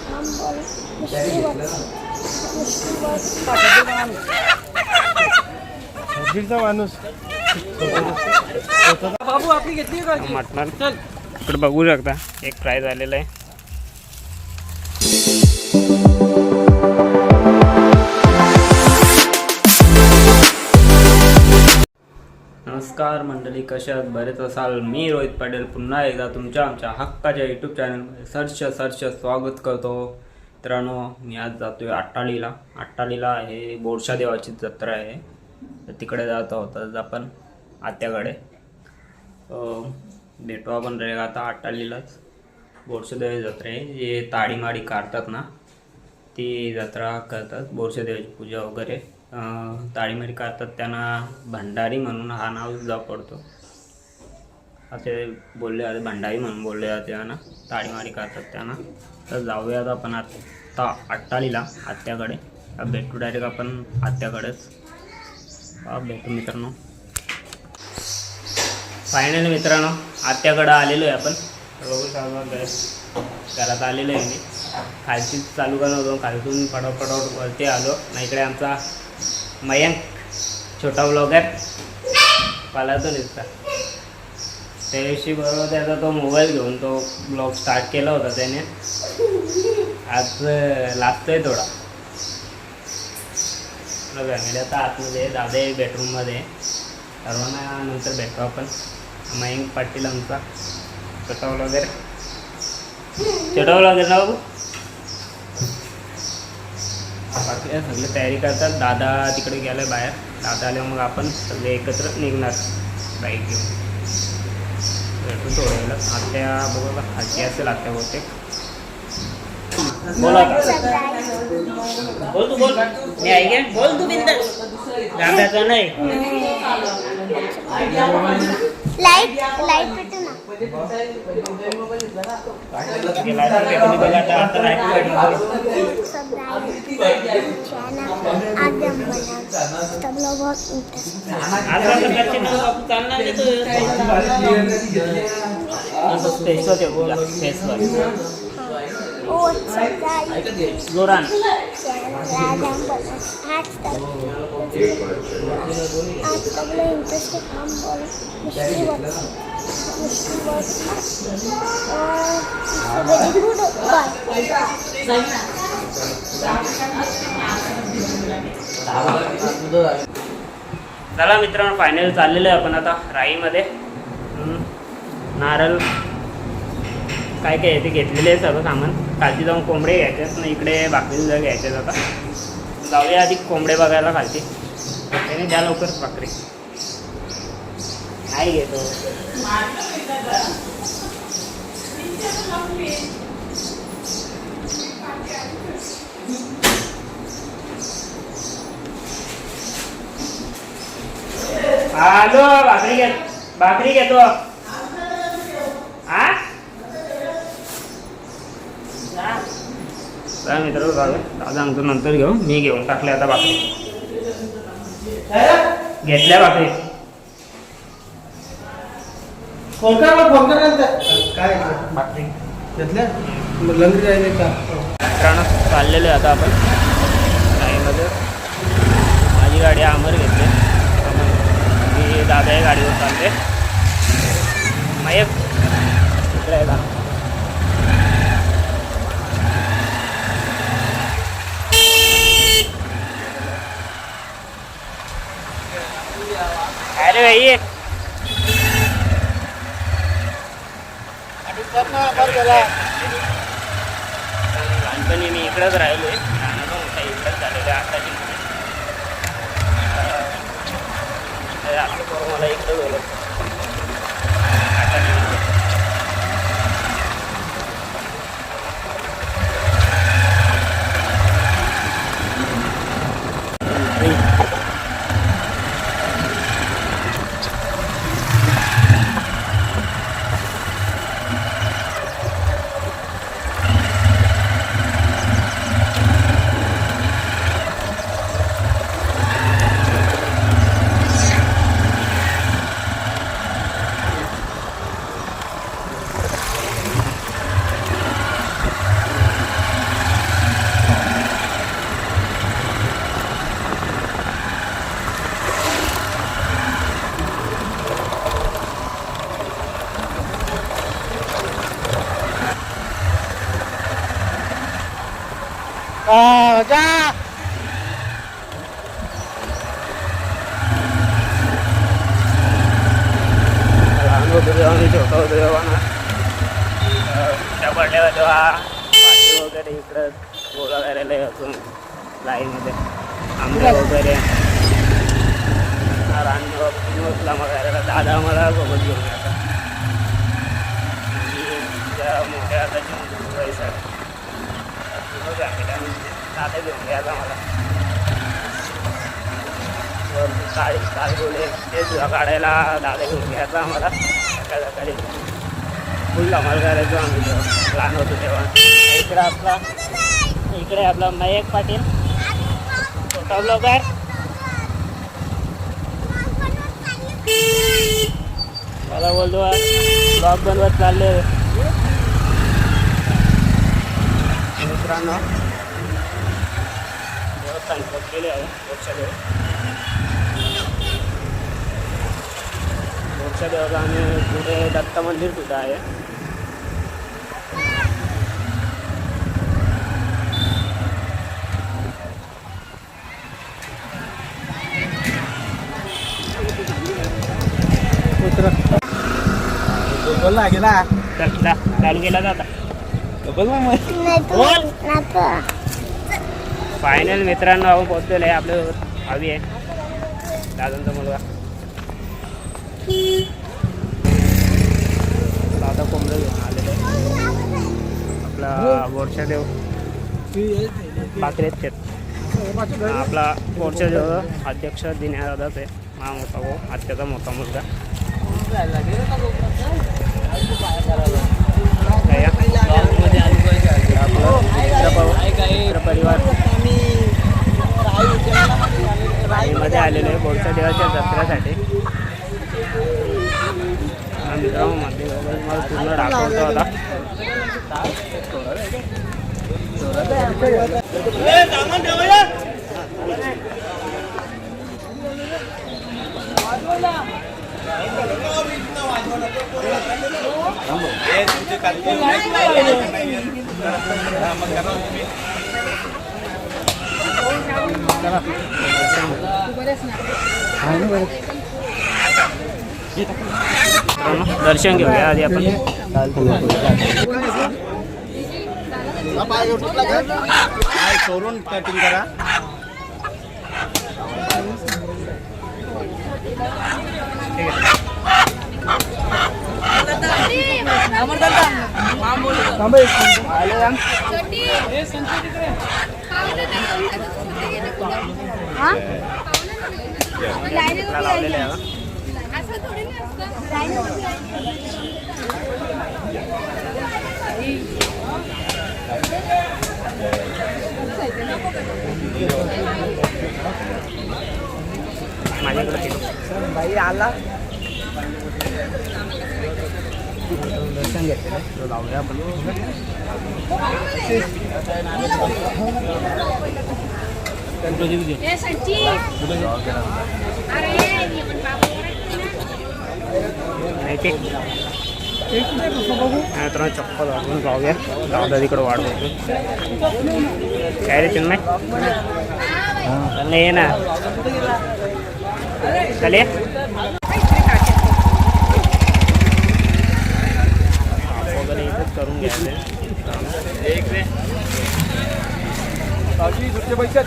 काम बोल माणूस बाबू आपली घेतली का? मटणार चल. इकडे बघू शकता एक फ्राय झालेला आहे. नमस्कार मंडळी कशात बरेच असाल. मी रोहित पाटील. पुन्हा एकदा तुमच्या आमच्या हक्काच्या यूट्यूब चॅनलमध्ये सर्च सर्च स्वागत करतो. मित्रांनो मी आज जातोय आट्टाळीला. आट्टाळीला हे बोरशा देवाची जत्रा आहे. तर तिकडे जात आहोत. आज आपण आत्याकडे. भेटू आपण रेगा आता आट्टाळीलाच. बोरशादेवाची जत्रा आहे. जे ताडीमाडी काढतात ना ती जत्रा करतात बोरशेदेवाची पूजा वगैरे. ताळीमारी करतात त्यांना भंडारी म्हणून हा नाव सुद्धा पडतो. असे बोलले जाते भंडारी म्हणून बोलले जाते त्यांना ताळीमारी करतात त्यांना. तर जाऊयात आपण आत्ता अट्टालीला आत्याकडे. भेटू डायरेक्ट आपण आत्याकडेच. भेटू मित्रांनो. फायनल मित्रांनो आत्याकडं आलेलो आहे आपण. बघू सांग घरात आलेलो आहे मी. खालची चालू करणार होतो. खालतून फटाफट वरती आलो. ना इकडे आमचा मयंक छोटा ब्लॉगर पालातो दिसता त्या दिवशी बरोबर त्याचा तो मोबाईल घेऊन तो ब्लॉग स्टार्ट केला होता त्याने. आज लागतोय थोडा. फॅमिली आता आतमध्ये दादा आहे बेडरूममध्ये सर्वांना नंतर भेटतो आपण. मयंक पाटील आमचा छोटा ब्लॉगर छोटा ब्लॉगर ना बाबू? बाकी हे सगळे तयारी करतात दादा तिकडे गेले बाहेर, दादा आले मग आपण सगळे एकत्र निघणार बाईक घेऊन भेटू थोड्या आत्या आत्या बोला. बोल तू, बोल। बोल तू लाईट जोरान आगे बढ़ना आज तक आज सगळे इंटरेस्ट काम बोल मिस्ट्री चला मित्रांनो फायनल चाललेलं आहे आपण आता राईमध्ये. नारळ काय काय आहे ते घेतलेले आहे सर्व सामान. खालती जाऊन कोंबडे घ्यायचे ना इकडे भाकरी सुद्धा घ्यायचे आता. जाऊया आधी कोंबडे बघायला खालती. त्याने द्या लवकर भाकरी. नाही घेतो हॅलो भाकरी घे भाकरी घेतो. हा काय मित्र दादा नंतर घेऊ. मी घेऊन टाकले आता भाकरी. घेतल्या भाकरी. फोन कर मग फोन कर काय भाकरी घेतल्या? मग लंगरी राहिले का? मित्रांनो चाललेलो आहे आता आपण. गाडीमध्ये. माझी गाडी आमर घेतली. मी दादा या गाडीवर चालते मयक इकडे आहे का? अरे भाई लहानपणी मी इकडंच राहिलो आहे. इकडेच झालेलं आहे आताची आता पोरं मला इकडे झालं दादा घेऊन घ्यायचा आम्हाला सकाळ सकाळी फुल धमाल करायचो आम्ही लहान होतो तेव्हा इकडे आपला इकडे आपला मयक पाटील छोटा ब्लॉगर मला बोलतो ब्लॉग बनवत चालले मित्रांनो केले पोचलेले आहे मोक्षा देवाला आणि पुढे दत्त मंदिर सुद्धा आहे. चालू केला जाता. फायनल मित्रांनो आपण पोहोचलेलो आहे आपलं हवी आहे. दादांचा मुलगा. दादा कोंबडं घेऊन आलेलं आहे. आपला बोरशा देव बाकरेत आपला बोरशा देव अध्यक्ष दिन्यादाच आहे. हा मोठा भाऊ आत्याचा मोठा मुलगा. आपलं मित्र परिवार. मध्ये आलेलो आहे बोरच्या देवाच्या जत्रेसाठी. हा मित्रांनो मध्ये वगैरे मला पूर्ण दाखवतो आता मित्रांनो, दर्शन घेऊया आधी आपण कटिंग करा हा? लावलेलं आहे. माझ्याकडे किलो बाई आला दर्शन घेतलेलं आहे. तो लावूया आपण माहिती मित्रांनो चप्पल वाढवून जाऊया दादा तिकडं वाढवतो. काय रे चिन्मय? चल ये ना चल. ये वगैरे इथंच करून घ्यायचं. पैसे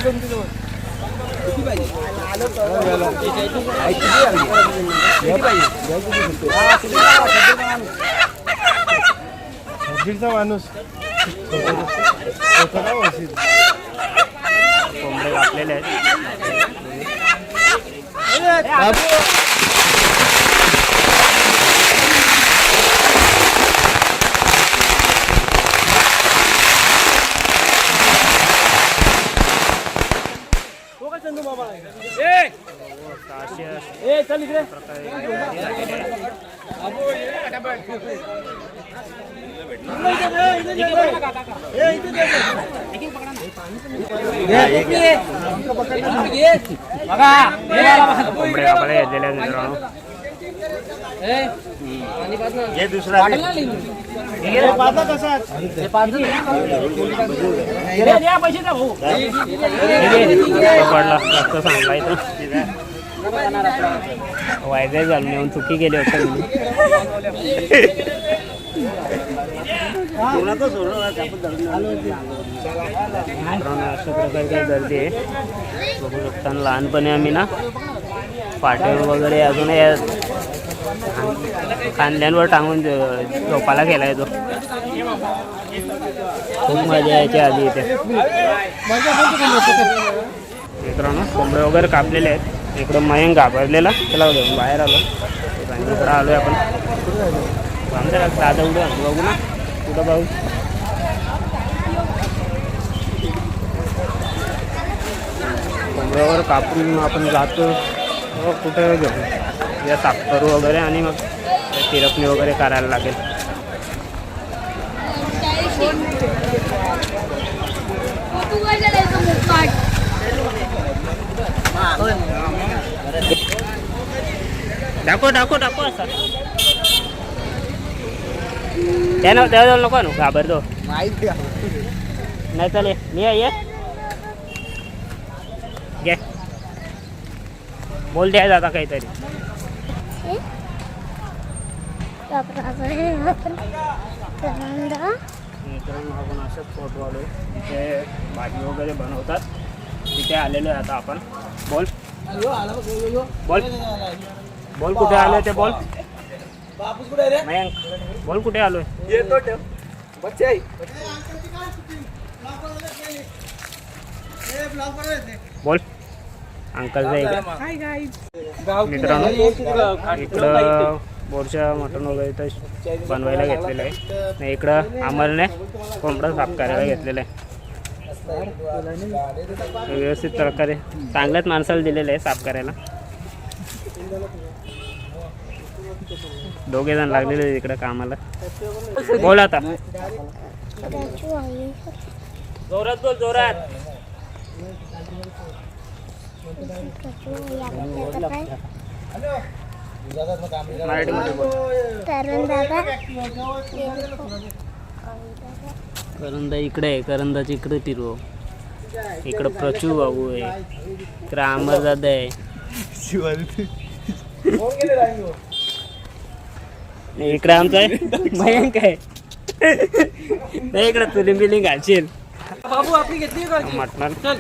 छब्बीसचा माणूस? कोंबडे आहेत तो काय चंदू बाबा आहे? ए, सहाशे ए, चल इकडे. हे दुसरा सांगला इथं वायजाय झालं नेऊन चुकी गेले होते मी अशा प्रकारची गर्दी आहे. बघू शकता लहानपणी आम्ही ना पाट्यावर वगैरे अजून या खांद्यांवर टांगून झोपाला झोपायला गेला येतो खूप मजा यायची आधी इथे. मित्रांनो कोंबडे वगैरे कापलेले आहेत. इकडं मयंक घाबरलेला. त्याला घेऊन बाहेर आलो. आणि इकडं आलोय आपण. आमच्या दादा उडं बघू ना. कुठं भाऊ? कोंबड्यावर कापून आपण जातो. हो, कुठं घेऊ या साफ करू वगैरे आणि मग तिरपणी वगैरे करायला लागेल. दाखव दाखव दाखव असं त्यानं त्याजवळ नको ना घाबरतो नाही चालेल मी आहे ये घे बोल द्या जाता काहीतरी मित्रांनो आपण असंच फोटो आलो तिथे भाजी वगैरे बनवतात तिथे आलेलो आहे आता आपण. बोल. बोल. बोल कुठे आलोय ते बोल. बापूस कुठे रे? मयंक. बोल कुठे आलोय? येतो ठेव. बच्चे आई. बोल. इकडे मित्रांनो इकडं बोरच्या मटण वगैरे इथं बनवायला घेतलेलं आहे. आणि इकडं अमरने कोंबडा साफ करायला घेतलेलं आहे. व्यवस्थित प्रकारे. चांगल्याच माणसाला दिलेलं आहे साफ करायला. दोघे जण लागलेले इकडं कामाला. बोल आता. जोरात बोल जोरात. मराठीमध्ये बोल. करंदा इकडे आहे करंदाची इकडे फिरव. इकडं प्रचू भाऊ आहे इकडं अमरदादा आहे. इकडं आमचं आहे? मयंक आहे. नाही इकडं तुलिंग बिलिंग घालशील. बाबू आपली घेतली का मटणार चल.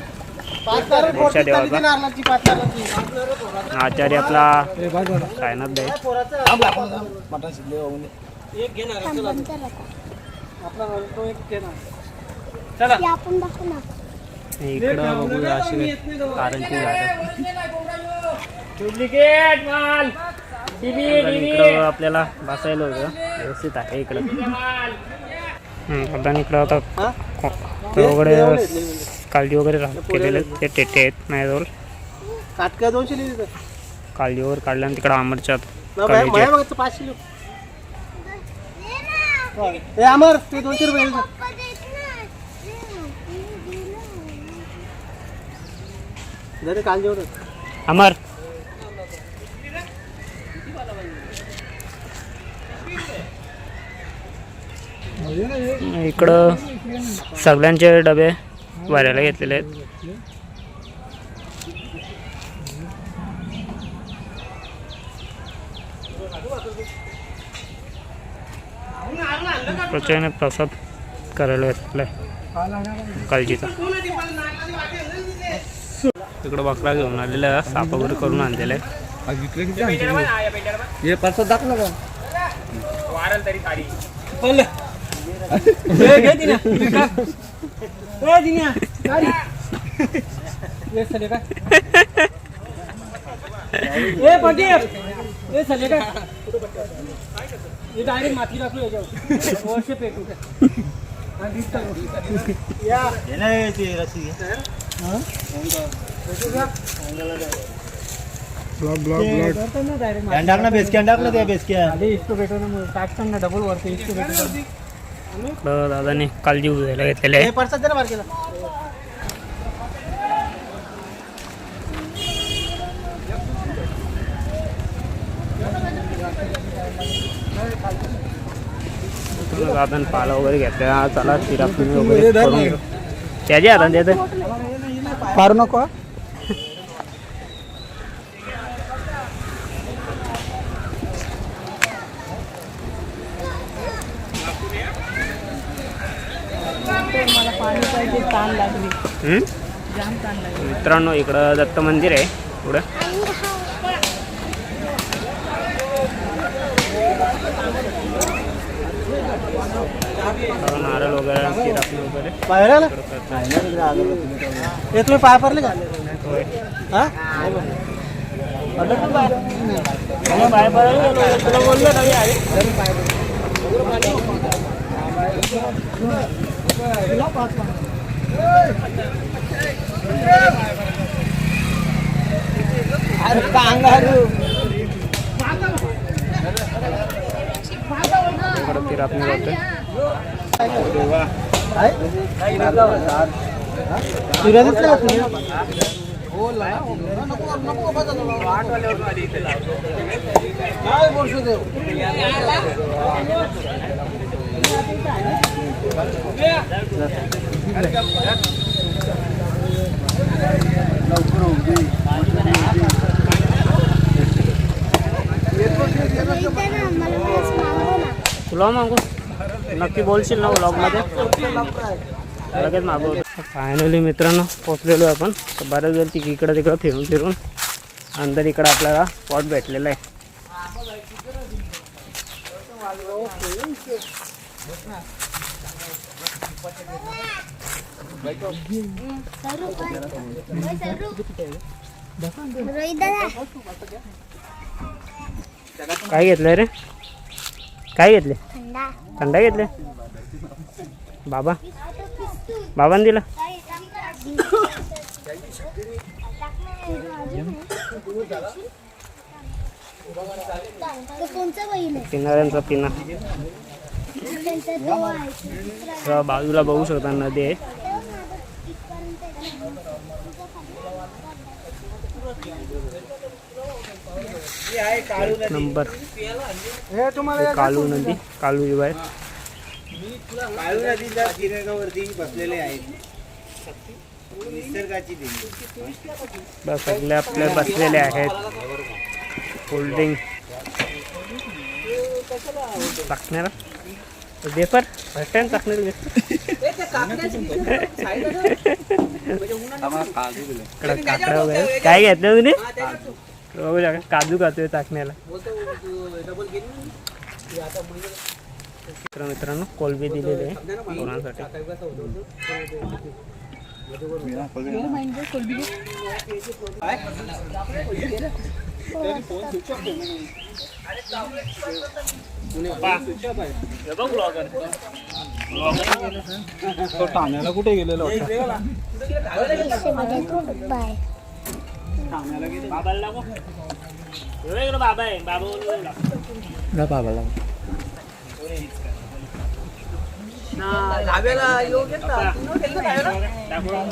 आचार्य आपला सायनाथ आहे आपला तो एक घेणार चला. ते आपण दाखव ना. इकडं बघू अशी कारंची झाडं डुप्लिकेट माल. इकडं आपल्याला बसायला होतं. व्यवस्थित आहे इकडं. प्रधान इकडं आता वगैरे काळजी वगैरे केलेले. ते टेटे आहेत माझ्याजवळ काटका दोनशे लिहिली काळजी वगैरे काढल्या आणि तिकडं मागचं पाचशे अमर ते दोनशे रुपये काल जेवढं. अमर. इकडं सगळ्यांचे डबे भरायला घेतलेले आहेत. प्रचंड प्रसाद करायला घेतलेला आहे काळजीचा तिकडं बकरा घेऊन आलेला आहे साप वगैरे करून आणलेला आहे हे परसाद दाखवलं का? ए डायरेक्ट माती टाकलो याच्यावर. वर्ष पेटू. आणि वीस टाकू. या. करतो ना direct माती. आधी इस्तो भेटो ना मग टाकतो ना डबल वरती इस्तो भेटो इकडं दादाने काळजी उजायला घेतलेले आहे इथूनच आपण पाला वगैरे घेतला चला चिरापुरी वगैरे करून घेऊ. त्याच्या हातात पारू नको हा. मला पाणी पाहिजे ताण लागली हम्म? जाम ताण लागली मित्रांनो इकडं दत्त मंदिर आहे पुढं नारळ वगैरे चिरापुरी वगैरे बाहेर आला हे तुम्ही पाय पडले का. हा पडलं बाहेर तुला बोललो ना आधी. अरे कांगारू वगैरे फिरायचंच का तुला मागू नक्की बोलशील ना ब्लॉगमध्ये लगेच मागवतो फायनली मित्रांनो पोचलेलो आपण. तर बऱ्याच वेळ तिक इकडं तिकडं फिरून फिरून अंदर इकडं आपल्याला स्पॉट भेटलेला आहे. काय? घेतलंय रे? काय घेतले? थंडा घेतले? बाबा. बाबांनी दिला? पिणाऱ्यांचा पिना. बाजूला बघू शकता नदी आहे. एक नंबर. हे तुम्हाला हे कालू नदी कालू रिवाय काळू नदीच्या किनाऱ्यावरती बसलेले आहेत. निसर्गाची बस सगळे आपले बसलेले आहेत. कोल्ड्रिंक टाकणार फर्स्ट टाइम टाकणार इकडं काकडा वगैरे. काय घेतलं तुम्ही? बघू शकता काजू खातोय टाकण्याला. मित्र मित्रांनो कोलबी दिलेले आहे पोरांसाठी तो ठाण्याला कुठे गेलेला होता? Babal lang ko. Yung ano baba eh, baba ko lang. Napabal lang. Na, sabi na, yung kita. Tapos,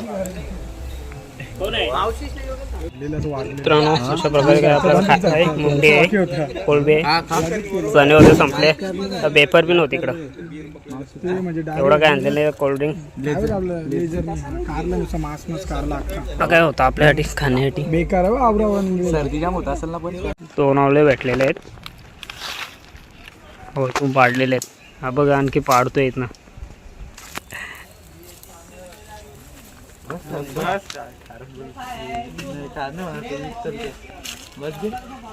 मित्रांनो अशा प्रकारे काय आपल्याला खायचं आहे मुंडी आहे कोळबे चणे होते संपले. तर बेपर बी नव्हती इकडं. एवढं काय आणलेलं आहे कोल्ड्रिंक काय होतं आपल्यासाठी? खाण्यासाठी. बेकार सर्दी जाम होत असेल ना पण दोन आवले भेटलेले आहेत. हो तू पाडलेले आहेत. हा बघा आणखी पाडतो येत ना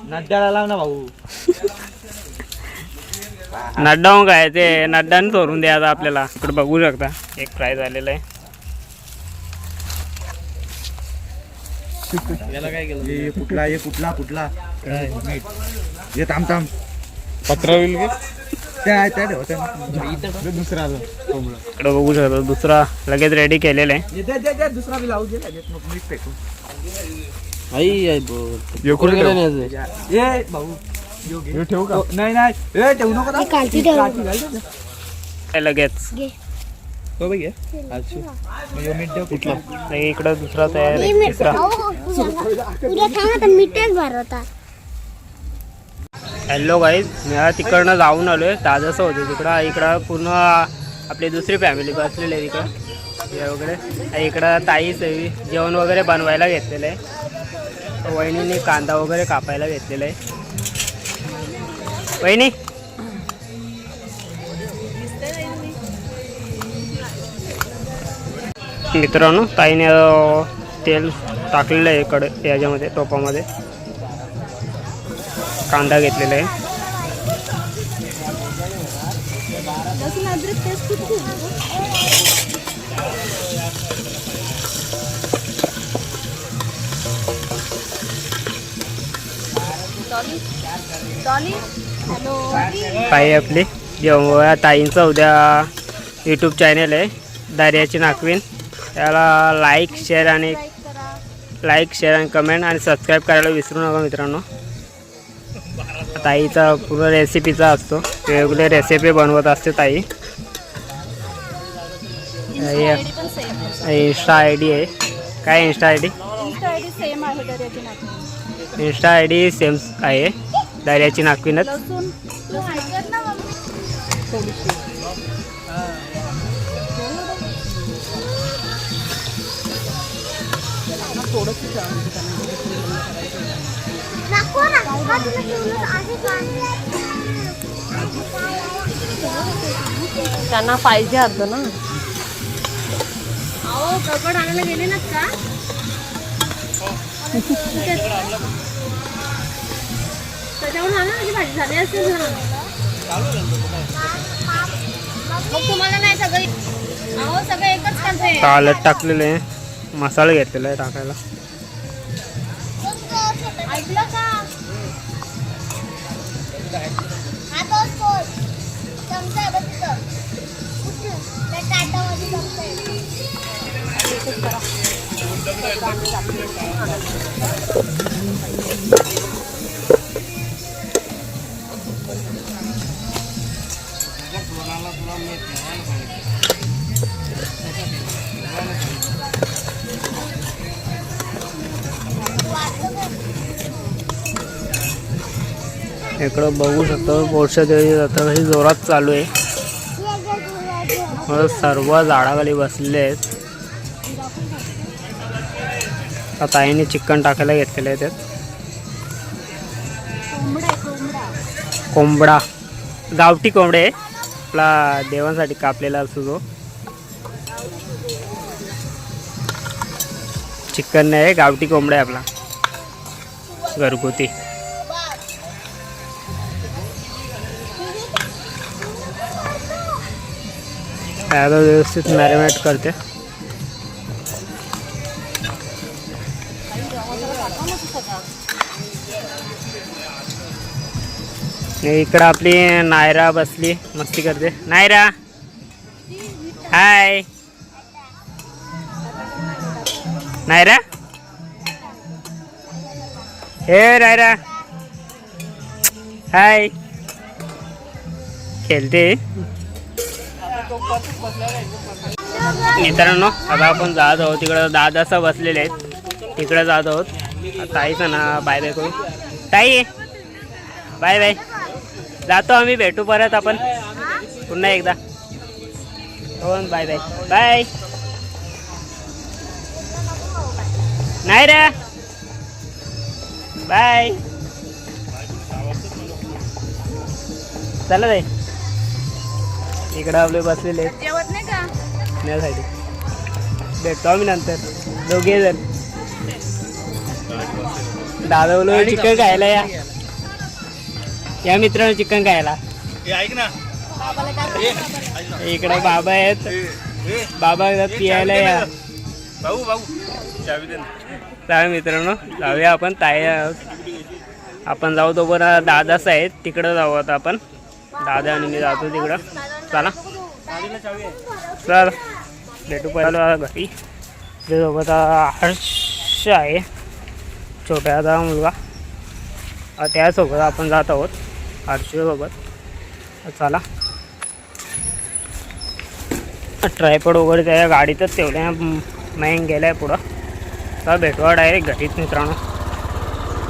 नद्याला लाव ना भाऊ नड्डा मग काय? ते नड्डाने चोरून द्या आता आपल्याला. इकडे बघू शकता. एक प्राईज आलेलं आहे. याला काय केलं? हे कुठला हे कुठला कुठला हे थांब थांब. पत्र होईल ते त्या दुसरा इकडे बघू शकता दुसरा लगेच रेडी केलेला आहे. दुसरा लावू भाऊ ठेवू का? नाही नाही ए ठेवू नको लगेच. घे. हो इकडं दुसरा तयार हॅलो गाईज मी तिकडनं जाऊन आलो आहे ताजंसं होतं तिकडं. इकडं पूर्ण आपली दुसरी फॅमिली बसलेली आहे तिकडं. हे वगैरे. इकडं ताई जेवण वगैरे बनवायला घेतलेलं आहे. वहिनीने कांदा वगैरे कापायला घेतलेला आहे. वहिनी? मित्रांनो ताईने तेल टाकलेलं आहे इकडे याच्यामध्ये टोपामध्ये. कांदा घेतलेला आहे. ताई आपली. जेव्हा ताईंचं उद्या यूट्यूब चॅनल आहे. दार्याची नागवीन त्याला लाईक शेअर आणि लाईक शेअर आणि कमेंट आणि सबस्क्राईब करायला विसरू नका मित्रांनो. ताईचा पूर्ण रेसिपीचा असतो. वेगवेगळे रेसिपी बनवत असते ताई. Insta I D insta I D आहे. काय insta I D insta I D same आहे दर्याची इन्स्टा त्यांना पाहिजे अर्ध ना. अहो कपड आणायला गेले ना का? त्याच्यावर आणा माझी भाजी झाली असेल ना. मग तुम्हाला नाही सगळी अहो सगळं एकच करते हळद टाकलेलं आहे. मसाला घेतलेला आहे टाकायला. ऐकलं का? हा तोच चमचा आहे बघ तिथं. त्या ताटामध्ये चमचा आहे. इकडं बघू शकतो बोरशा देवी जत्रा ही जोरात चालू आहे. मला सर्व झाडाखाली बसलेले आहेत. आता ताईने चिकन टाकायला घेतलेलं आहे त्यात. कोंबडा. गावठी कोंबडे. आहे. आपला देवांसाठी कापलेला असतो तो चिकन नाही गावठी कोंबडा आहे आपला. घरगुती. आता व्यवस्थित मॅरिनेट करते. इकडं आपली नायरा बसली मस्ती करते. नायरा! हाय नायरा! हे नायरा! हाय खेळते. मित्रांनो आता आपण जात आहोत. तिकडं दादासा बसलेले आहेत. तिकडं जात आहोत. ताईचं ना बाय बाय करू. ताई बाय बाय. जातो आम्ही भेटू परत आपण. पुन्हा एकदा. हो बाय बाय. बाय. नाही रे. बाय. चला जाई इकडं आपले बसलेले जेवत नाही का? भेटतो आम्ही नंतर. दोघे जण. दादा बोलू चिकन खायला या. या मित्रांनो चिकन खायला. ऐक ना. इकडे बाबा आहेत. बाबा पियायला या. भाऊ भाऊ. चावी मित्रांनो जाऊया आपण. ताई आपण जाऊ तो बरं. दादाच आहेत. तिकडं जाऊ आता आपण. दादा आणि मी जातो तिकडं. चला. चल. भेटू पहिला घरी. त्याच्यासोबत हर्ष आहे. छोट्याचा मुलगा. त्यासोबत आपण जात आहोत. हर्षसोबत. चला. ट्रायपड वगैरे त्या गाडीतच तेवढ्या मॅंग गेलाय पुढं. तर भेटवा डायरेक्ट घरीच मित्रांनो.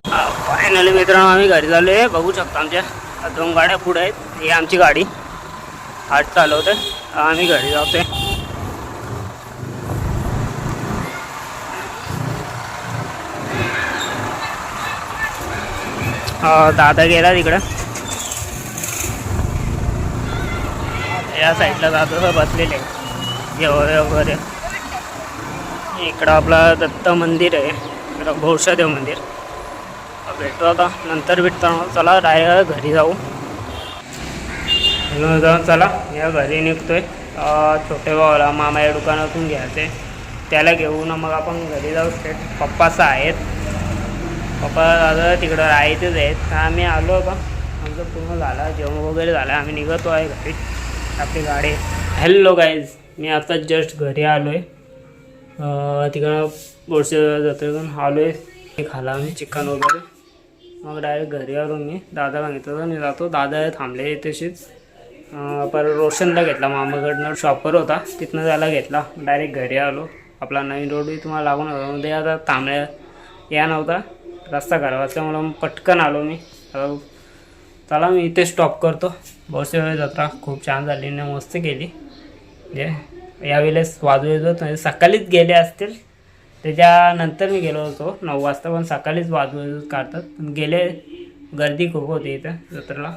फायनली मित्रांनो आम्ही घरी झालो आहे बघू शकतो आमच्या दोन गाड्या पुढे आहेत. ही आमची गाडी. आठ चालवते आम्ही घरी जातोय. दादा गेला तिकडं. या साईडला दादा बसलेले जेवढे वगैरे. इकडं आपलं दत्त मंदिर आहे. इकडं भोळशादेव मंदिर. भेटतो आता नंतर भेटतो. चला डायरेक्ट घरी जाऊ. जाऊन चला. या घरी निघतोय. छोटे भावाला मामा या दुकानातून घ्यायचे त्याला घेऊन मग आपण घरी जाऊ. स्टेट पप्पाचं आहेत. पप्पा दादा तिकडं राहायचेच आहेत. आम्ही आलो का आमचं पूर्ण झालं. जेवण वगैरे झालं. आम्ही निघतो आहे घरी. आपली गाडी. हॅलो गाईज मी आता जस्ट घरी आलो आहे तिकडं बोरसे जत्रेतून आलो आहे खाला आम्ही. चिकन वगैरे. मग डायरेक्ट घरी आलो मी. दादा सांगितलं तर मी जातो. दादा थांबले तशीच परत रोशनला घेतला. मामाकडनं शॉपर होता. तिथनं त्याला घेतला. डायरेक्ट घरी आलो. आपला नवीन रोडही तुम्हाला लागून होता मध्ये आता थांबल्या या नव्हता. रस्ता खराब असल्यामुळं मग पटकन आलो मी. चला मी इथे स्टॉप करतो. बोरसे जत्रा खूप छान झाली आणि मस्त केली. म्हणजे यावेळेस वाजू येतो. म्हणजे सकाळीच गेले असतील. त्याच्यानंतर मी गेलो होतो. नऊ वाजता पण सकाळीच बाजू काढतात. पण गेले गर्दी खूप होती इथं जत्रेला.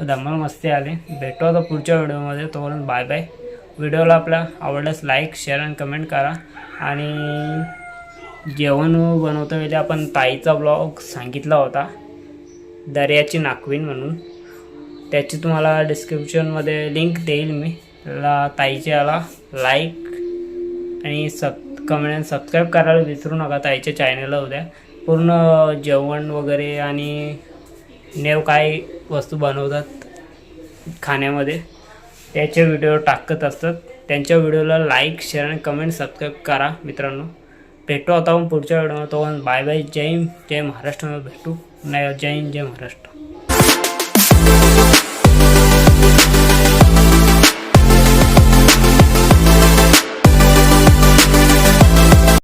धमाल मस्ती आली. भेटू आता पुढच्या व्हिडिओमध्ये. तोपर्यंत बाय बाय. व्हिडिओला आपल्या आवडल्यास लाईक शेअर आणि कमेंट करा. आणि जेवण बनवता वेळी आपण ताईचा ब्लॉग सांगितला होता. दर्याची नाकवीन म्हणून. त्याची तुम्हाला डिस्क्रिप्शनमध्ये लिंक देईल मी. त्याला ताईच्या लाईक आणि सब कमेंट सबस्क्राईब करायला विसरू नका ताईच्या चॅनलला उद्या. पूर्ण जेवण वगैरे आणि नेव काय वस्तू बनवतात खाण्यामध्ये त्याचे व्हिडिओ टाकत असतात. त्यांच्या व्हिडिओला लाईक शेअर आणि कमेंट सबस्क्राईब करा मित्रांनो. भेटू आता आपण पुढच्या व्हिडिओमध्ये तो बाय बाय जय हिंद, जय महाराष्ट्र. भेटू. नाही जय हिंद जय महाराष्ट्र.